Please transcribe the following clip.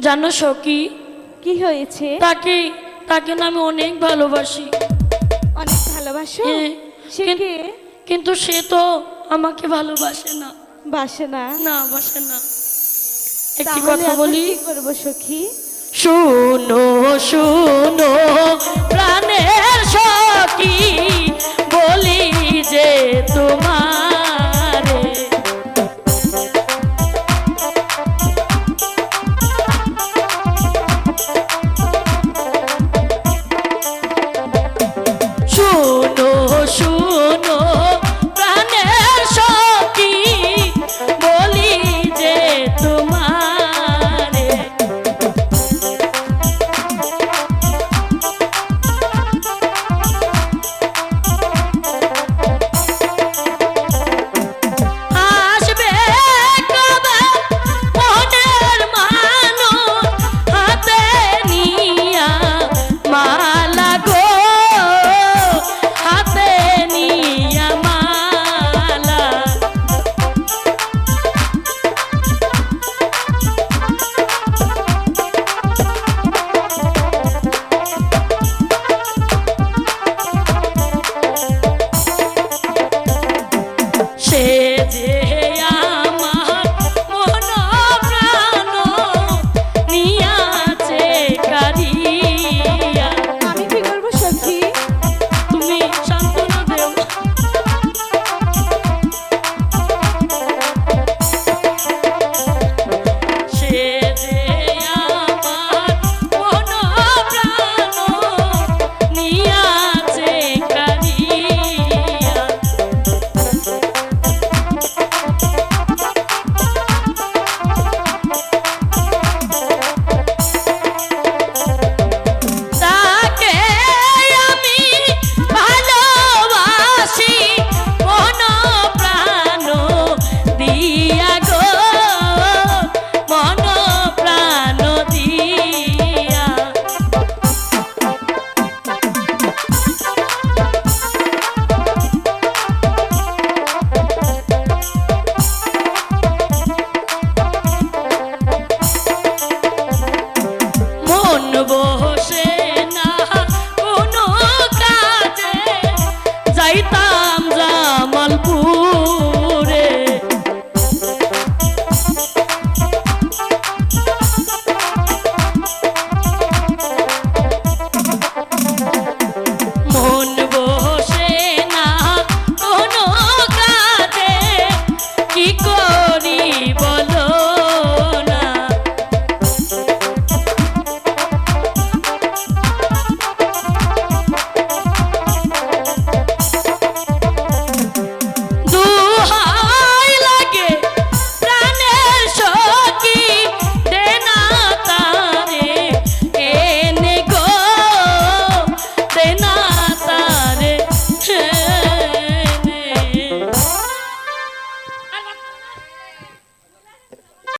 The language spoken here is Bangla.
জানো সখী? কি হয়েছে? তাকে তাকে না আমি অনেক ভালোবাসি। অনেক ভালোবাসো? হ্যাঁ, সে কিন- কে? কিন্তু সে তো আমাকে ভালোবাসে না। বাসে না? না বাসে না। একটি তাহলে কথা বলি। কি করব সখী? শুনো শুনো। say